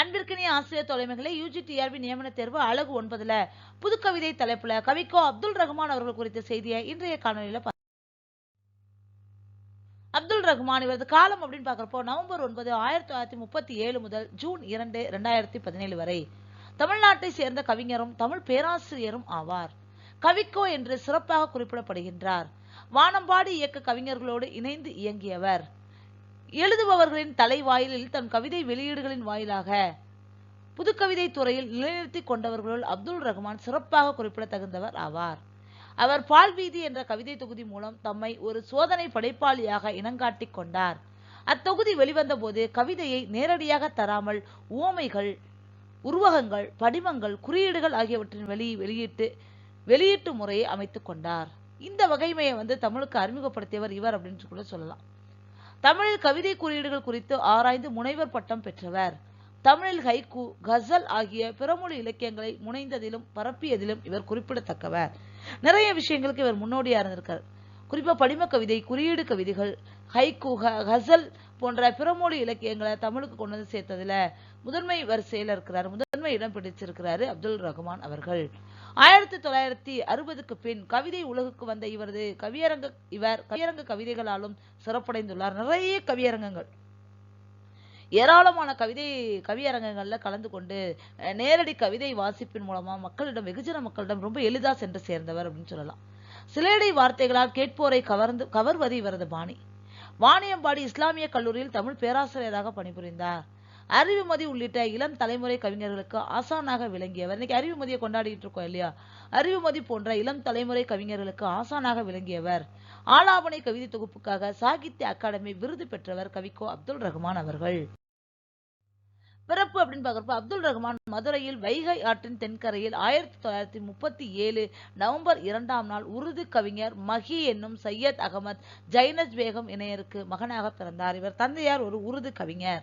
அன்பிற்கினிய ஆசிரியர் தொலைமைகளை UG TRP நியமன தேர்வு அழகு ஒன்பதுல. புதுக்கவிதை தலைப்புல கவிக்கோ அப்துல் ரஹ்மான் அவர்கள் குறித்த செய்தியை இன்றைய காணொலியில அப்துல் ரஹ்மான் இவரது காலம் அப்படின்னு பாக்குறப்போ நவம்பர் ஒன்பது ஆயிரத்தி தொள்ளாயிரத்தி முப்பத்தி ஏழு முதல் ஜூன் இரண்டு ரெண்டாயிரத்தி பதினேழு வரை. தமிழ்நாட்டை சேர்ந்த கவிஞரும் தமிழ் பேராசிரியரும் ஆவார். கவிக்கோ என்று சிறப்பாக குறிப்பிடப்படுகின்றார். வானம்பாடி இயக்க கவிஞர்களோடு இணைந்து இயங்கியவர். எழுதுபவர்களின் தலைவாயிலில் தன் கவிதை வெளியீடுகளின் வாயிலாக புதுக்கவிதை துறையில் நிலைநிறுத்தி கொண்டவர்களுள் அப்துல் ரஹ்மான் சிறப்பாக குறிப்பிடத்தகுந்தவர் ஆவார். அவர் பால்வீதி என்ற கவிதை தொகுதி மூலம் தம்மை ஒரு சோதனை படைப்பாளியாக இனங்காட்டிக் கொண்டார். அத்தொகுதி வெளிவந்த போது கவிதையை நேரடியாக தராமல் ஓமைகள் உருவகங்கள் படிமங்கள் குறியீடுகள் ஆகியவற்றின் வெளி வெளியீட்டு வெளியீட்டு முறையை அமைத்துக் கொண்டார். இந்த வகைமையை வந்து தமிழுக்கு அறிமுகப்படுத்தியவர் இவர் அப்படின்னு கூட சொல்லலாம். தமிழில் கவிதை குறியீடுகள் குறித்து ஆராய்ந்து முனைவர் பட்டம் பெற்றவர். தமிழில் ஹைக்கு கசல் ஆகிய பிறமொழி இலக்கியங்களை முனைந்ததிலும் பரப்பியதிலும் இவர் குறிப்பிடத்தக்கவர். நிறைய விஷயங்களுக்கு இவர் முன்னோடியாக இருந்திருக்கார். குறிப்பாக படிம கவிதை குறியீடு கவிதைகள் ஹைக்கூ ஹ- போன்ற பிறமொழி இலக்கியங்களை தமிழுக்கு கொண்டு வந்து சேர்த்ததுல முதன்மை வரிசையில் இருக்கிறார். முதன்மை இடம் பிடிச்சிருக்கிறாரு அப்துல் ரஹ்மான் அவர்கள். ஆயிரத்தி தொள்ளாயிரத்தி அறுபதுக்கு பின் கவிதை உலகுக்கு வந்த இவரது கவியரங்க இவர் கவியரங்க கவிதைகளாலும் சிறப்படைந்துள்ளார். நிறைய கவியரங்கங்கள். ஏராளமான கவிதை கவியரங்கங்கள்ல கலந்து கொண்டு நேரடி கவிதை வாசிப்பின் மூலமா மக்களிடம் வெகுஜன மக்களிடம் ரொம்ப எளிதா சென்று சேர்ந்தவர் அப்படின்னு சொல்லலாம். சிலேடை வார்த்தைகளால் கேட்போரை கவர்ந்து கவர்வது இவரது பாணி. வாணியம்பாடி இஸ்லாமிய கல்லூரியில் தமிழ் பேராசிரியராக பணிபுரிந்தார். அறிவுமதி உள்ளிட்ட இளம் தலைமுறை கவிஞர்களுக்கு ஆசானாக விளங்கியவர். இன்னைக்கு அறிவுமதியை கொண்டாடிட்டு இருக்கோம் இல்லையா? அறிவுமதி போன்ற இளம் தலைமுறை கவிஞர்களுக்கு ஆசானாக விளங்கியவர். ஆலாபனை கவிதை தொகுப்புக்காக சாகித்ய அகாடமி விருது பெற்றவர் கவிக்கோ அப்துல் ரஹ்மான் அவர்கள். பிறப்பு அப்படின்னு பார்க்குறப்ப அப்துல் ரஹ்மான் மதுரையில் வைகை ஆற்றின் தென்கரையில் ஆயிரத்தி தொள்ளாயிரத்தி முப்பத்தி ஏழு நவம்பர் இரண்டாம் நாள் உருது கவிஞர் மஹி என்னும் சையத் அகமத் ஜைனஸ் பேகம் இணையருக்கு மகனாக பிறந்தார். இவர் தந்தையார் ஒரு உருது கவிஞர்.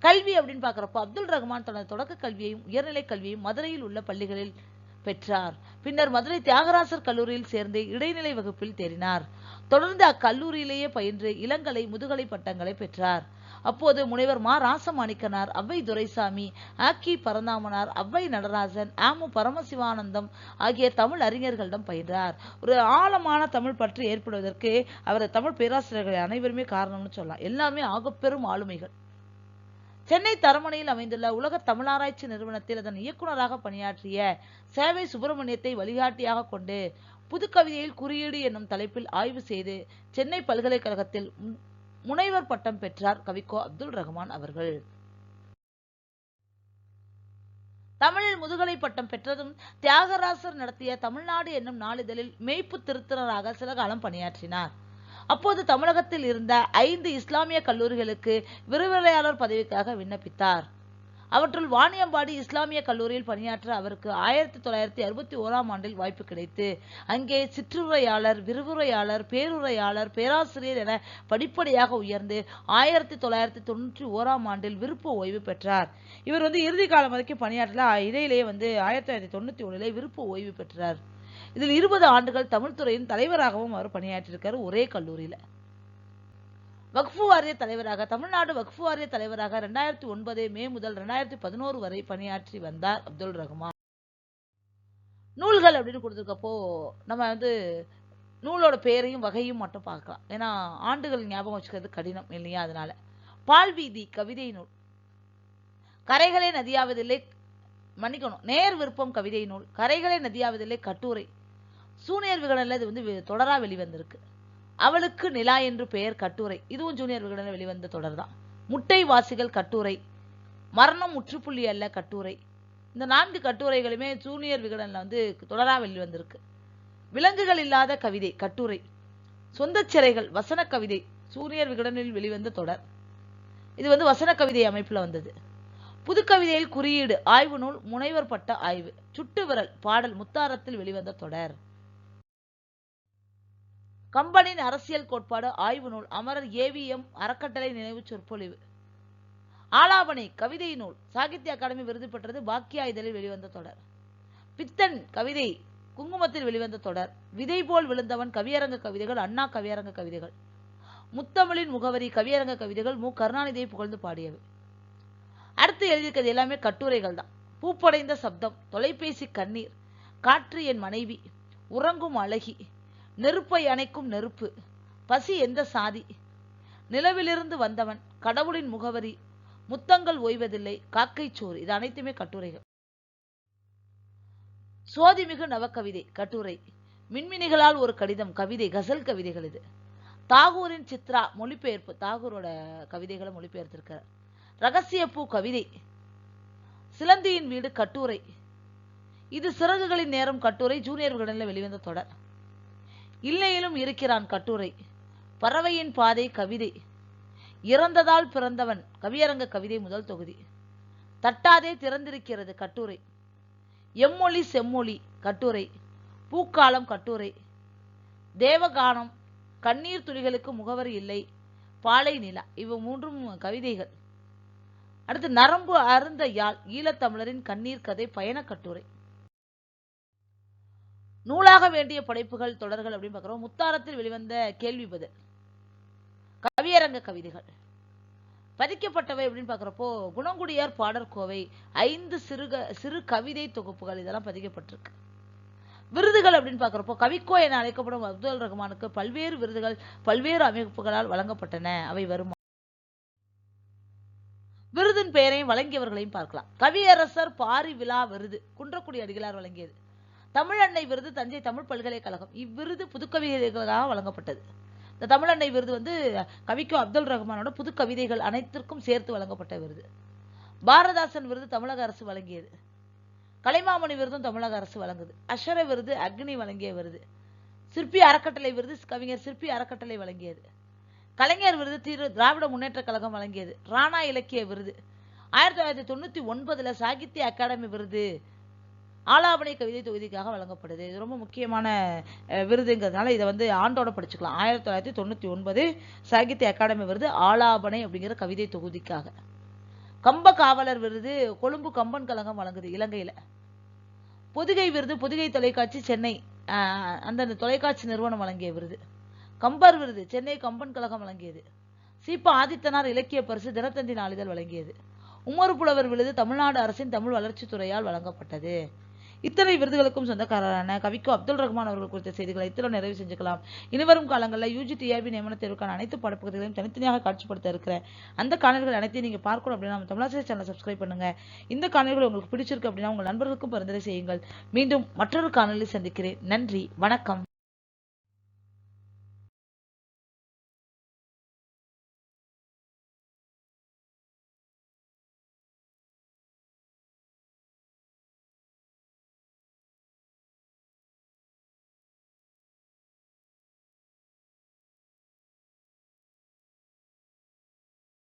கல்வி அப்படின்னு பார்க்குறப்போ அப்துல் ரஹ்மான் தனது தொடக்க கல்வியையும் உயர்நிலை கல்வியையும் மதுரையில் உள்ள பள்ளிகளில் பெற்றார். பின்னர் மதுரை தியாகராசர் கல்லூரியில் சேர்ந்து இடைநிலை வகுப்பில் தேறினார். தொடர்ந்து அக்கல்லூரியிலேயே பயின்று இளங்கலை முதுகலை பட்டங்களை பெற்றார். அப்போது முனைவர் மா. ராசமாணிக்கனார் அவ்வை துரைசாமி ஆக்கி பரந்தாமனார் அவ்வை நடராஜன் ஆமு பரமசிவானந்தம் ஆகிய தமிழ் அறிஞர்களிடம் பயின்றார். ஒரு ஆழமான தமிழ் பற்று ஏற்படுவதற்கு அவரது தமிழ் பேராசிரியர்கள் அனைவருமே காரணம்னு சொல்லலாம். எல்லாமே ஆகப்பெரும் ஆளுமைகள். சென்னை தரமணையில் அமைந்துள்ள உலக தமிழாராய்ச்சி நிறுவனத்தில் அதன் இயக்குனராக பணியாற்றிய சேவை சுப்பிரமணியத்தை வழிகாட்டியாக கொண்டு புதுக்கவிதையில் குறியீடு என்னும் தலைப்பில் ஆய்வு செய்து சென்னை பல்கலைக்கழகத்தில் முனைவர் பட்டம் பெற்றார் கவிக்கோ அப்துல் ரஹ்மான் அவர்கள். தமிழில் முதுகலை பட்டம் பெற்றதும் தியாகராசர் நடத்திய தமிழ்நாடு என்னும் நாளிதழில் மெய்ப்பு திருத்தினராக சில காலம் பணியாற்றினார். அப்போது தமிழகத்தில் இருந்த ஐந்து இஸ்லாமிய கல்லூரிகளுக்கு விரிவுரையாளர் பதவிக்காக விண்ணப்பித்தார். அவற்றுள் வாணியம்பாடி இஸ்லாமிய கல்லூரியில் பணியாற்ற அவருக்கு ஆயிரத்தி தொள்ளாயிரத்தி அறுபத்தி ஓராம் ஆண்டில் வாய்ப்பு கிடைத்து அங்கே சிற்றுரையாளர் விரிவுரையாளர் பேருரையாளர் பேராசிரியர் என படிப்படியாக உயர்ந்து ஆயிரத்தி தொள்ளாயிரத்தி தொண்ணூற்றி ஓராம் ஆண்டில் விருப்ப ஓய்வு பெற்றார். இவர் வந்து இறுதி காலம் வரைக்கும் பணியாற்றல. இடையிலேயே வந்து ஆயிரத்தி தொள்ளாயிரத்தி தொண்ணூற்றி ஒன்றிலே விருப்ப ஓய்வு பெற்றார். இதில் இருபது ஆண்டுகள் தமிழ்துறையின் தலைவராகவும் அவர் பணியாற்றியிருக்கார் ஒரே கல்லூரியில். வக்ஃபு வாரிய தலைவராக தமிழ்நாடு வக்ஃபு வாரிய தலைவராக ரெண்டாயிரத்தி ஒன்பது மே முதல் ரெண்டாயிரத்தி பதினோரு வரை பணியாற்றி வந்தார் அப்துல் ரஹ்மான். நூல்கள் அப்படின்னு கொடுத்துருக்கப்போ நம்ம வந்து நூலோட பெயரையும் வகையும் மட்டும் பார்க்கலாம். ஏன்னா ஆண்டுகள் ஞாபகம் வச்சுக்கிறது கடினம் இல்லையா அதனால. பால்வீதி கவிதை நூல். கரைகளே நதியாவதில்லை மன்னிக்கணும். நேர் விருப்பம் கவிதை நூல். கரைகளே நதியாவதில்லை கட்டுரை. சூனியர் விகடனில் இது வந்து தொடராக வெளிவந்திருக்கு. அவளுக்கு நிலா என்று பெயர் கட்டுரை. இதுவும் ஜூனியர் விகடனில் வெளிவந்த தொடர் தான் முட்டைவாசிகள் கட்டுரை. மரணம் முற்றுப்புள்ளி அல்ல கட்டுரை. இந்த நான்கு கட்டுரைகளுமே ஜூனியர் விகடனில் வந்து தொடராக வெளிவந்திருக்கு. விலங்குகள் இல்லாத கவிதை கட்டுரை. சொந்த சிறைகள் வசன கவிதை சூனியர் விகடனில் வெளிவந்த தொடர். இது வந்து வசன கவிதை அமைப்பில் வந்தது. புதுக்கவிதையில் குறியீடு ஆய்வு நூல் முனைவர் பட்ட ஆய்வு. சுட்டு விரல் பாடல் முத்தாரத்தில் வெளிவந்த தொடர். கம்பனின் அரசியல் கோட்பாடு ஆய்வு நூல் அமரர் ஏவிஎம் அறக்கட்டளை நினைவு சொற்பொழிவு. ஆலாபனை கவிதை நூல் சாகித்ய அகாடமி விருது பெற்றது பாக்கியா இதழில் வெளிவந்த தொடர். பித்தன் கவிதை குங்குமத்தில் வெளிவந்த தொடர். விதை போல் விழுந்தவன் கவியரங்க கவிதைகள் அண்ணா கவியரங்க கவிதைகள். முத்தமிழின் முகவரி கவியரங்க கவிதைகள் மு. கருணாநிதியை புகழ்ந்து பாடியவை. அடுத்து எழுதியிருக்கிறது எல்லாமே கட்டுரைகள் தான். பூப்படைந்த சப்தம் தொலைபேசி கண்ணீர் காற்று என் மனைவி உறங்கும் அழகி நெருப்பை அணைக்கும் நெருப்பு. பசி எந்த சாதி? நிலவிலிருந்து வந்தவன் கடவுளின் முகவரி. முத்தங்கள் ஓய்வதில்லை காக்கை சோறு. இது அனைத்துமே கட்டுரைகள். சோதிமிகு நவக்கவிதை கட்டுரை. மின்மினிகளால் ஒரு கடிதம் கவிதை கசல் கவிதைகள் இது. தாகூரின் சித்ரா மொழிபெயர்ப்பு தாகூரோட கவிதைகளை மொழிபெயர்த்திருக்கிறார். ரகசிய பூ கவிதை. சிலந்தியின் வீடு கட்டுரை. இது சிறகுகளின் நேரம் கட்டுரை. ஜூனியர் விகடனில் வெளிவந்த தொடர். இல்லையிலும் இருக்கிறான் கட்டுரை. பறவையின் பாதை கவிதை. இறந்ததால் பிறந்தவன். கவியரங்க கவிதை முதல் தொகுதி. தட்டாதே திறந்திருக்கிறது கட்டுரை. எம்மொழி செம்மொழி கட்டுரை. பூக்காலம் கட்டுரை. தேவகானம். கண்ணீர் துளிகளுக்கு முகவரி இல்லை. பாலை நிலா. இவை மூன்றும் கவிதைகள். அடுத்து நரம்பு அருந்த யாழ். ஈழத்தமிழரின் கண்ணீர் கதை பயண கட்டுரை. நூலாக வேண்டிய படைப்புகள் தொடர்கள் அப்படின்னு பார்க்குறோம். முத்தாரத்தில் வெளிவந்த கேள்வி பதில். கவியரங்க கவிதைகள். பதிக்கப்பட்டவை அப்படின்னு பார்க்குறப்போ குணங்குடியார் பாடற்கோவை ஐந்து சிறுக சிறு கவிதை தொகுப்புகள் இதெல்லாம் பதிக்கப்பட்டிருக்கு. விருதுகள் அப்படின்னு பார்க்குறப்போ கவிக்கோ என அழைக்கப்படும் அப்துல் ரஹ்மானுக்கு பல்வேறு விருதுகள் பல்வேறு அமைப்புகளால் வழங்கப்பட்டன. அவை வரும்? விருதின் பெயரையும் வழங்கியவர்களையும் பார்க்கலாம். கவியரசர் பாரி விழா விருது குன்றக்குடி அடிகளார் வழங்கியது. தமிழன்னை விருது தஞ்சை தமிழ் பல்கலைக்கழகம். இவ்விருது புதுக்கவிதைகளாக வழங்கப்பட்டது. இந்த தமிழன்னை விருது வந்து கவிக்கும் அப்துல் ரஹ்மானோட புது கவிதைகள் அனைத்திற்கும் சேர்த்து வழங்கப்பட்ட விருது. பாரதாசன் விருது தமிழக அரசு வழங்கியது. கலைமாமணி விருதும் தமிழக அரசு வழங்குது. அஷர விருது அக்னி வழங்கிய விருது. சிற்பி அறக்கட்டளை விருது கவிஞர் சிற்பி அறக்கட்டளை வழங்கியது. கலைஞர் விருது திரு திராவிட முன்னேற்ற கழகம் வழங்கியது. ராணா இலக்கிய விருது. ஆயிரத்தி தொள்ளாயிரத்தி தொண்ணூற்றி ஒன்பதில் சாகித்ய அகாடமி விருது. ஆலாபனை கவிதை தொகுதிக்காக வழங்கப்படுது. இது ரொம்ப முக்கியமான விருதுங்கிறதுனால இதை வந்து ஆண்டோட படிச்சுக்கலாம். ஆயிரத்தி தொள்ளாயிரத்தி தொண்ணூற்றி ஒன்பது சாகித்ய அகாடமி விருது ஆலாபனை அப்படிங்கிற கவிதை தொகுதிக்காக. கம்ப காவலர் விருது கொழும்பு கம்பன் கழகம் வழங்குது இலங்கையில். பொதிகை விருது பொதிகை தொலைக்காட்சி சென்னை அந்த தொலைக்காட்சி நிறுவனம் வழங்கிய விருது. கம்பர் விருது சென்னை கம்பன் கழகம் வழங்கியது. சீபா ஆதித்தனார் இலக்கிய பரிசு தினத்தந்தி நாளிதழ் வழங்கியது. உமர் புலவர் விருது தமிழ்நாடு அரசின் தமிழ் வளர்ச்சித்துறையால் வழங்கப்பட்டது. இத்தனை விருதுகளுக்கும் சொந்தக்காரரான கவிக்கு அப்துல் ரஹ்மான் அவர்கள் குறித்த செய்திகளை இத்துடன் நிறைவு செஞ்சுக்கலாம். இனிவரும் காலங்களில் யூஜி டிஆர்பி நியமன தேர்வுக்கான அனைத்து பாடப்பகுதிகளையும் தனித்தனியாக காட்சிப்படுத்த இருக்கிறேன் அந்த காணல்கள் அனைத்தையும் நீங்க பார்க்கணும் அப்படின்னா நம்ம தமிழாசிரியர் சேனல் சப்ஸ்கிரைப் பண்ணுங்க. இந்த காணல்கள் உங்களுக்கு பிடிச்சிருக்கு அப்படின்னா உங்கள் நண்பர்களுக்கும் பரிந்துரை செய்யுங்கள். மீண்டும் மற்றொரு காணொலி சந்திக்கிறேன். நன்றி. வணக்கம்.